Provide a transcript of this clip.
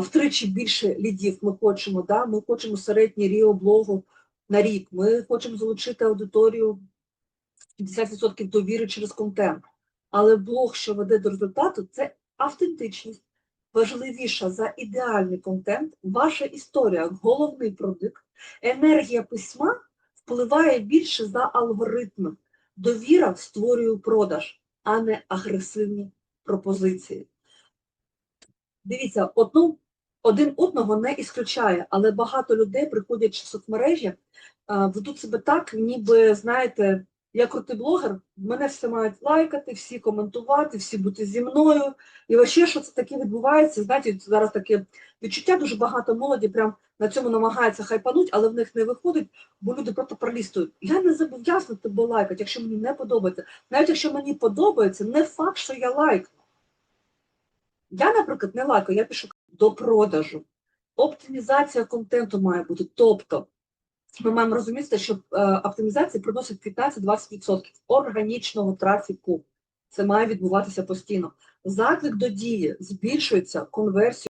втричі більше лідів ми хочемо, да? ми хочемо середній ріо блогу на рік, ми хочемо залучити аудиторію 50% довіри через контент. Але блог, що веде до результату, це автентичність. Важливіша за ідеальний контент, ваша історія, головний продукт, енергія письма впливає більше за алгоритми. Довіра створює продаж, а не агресивні пропозиції. Дивіться, одну, один одного не ісключає, але багато людей приходять в соцмережі, ведуть себе так, ніби, знаєте, я крутий блогер, мене всі мають лайкати, всі коментувати, всі бути зі мною. І вообще, що це таке відбувається, знаєте, зараз таке відчуття, дуже багато молоді прям на цьому намагається хайпануть, але в них не виходить, бо люди просто пролістують. Я не зобов'язана тебе лайкати, якщо мені не подобається. Навіть якщо мені подобається, не факт, що я лайкну. Я, наприклад, не лайкаю, я пишу до продажу. Оптимізація контенту має бути. Тобто, ми маємо розуміти, що е, оптимізація приносить 15-20% органічного трафіку. Це має відбуватися постійно. Заклик до дії збільшується конверсію.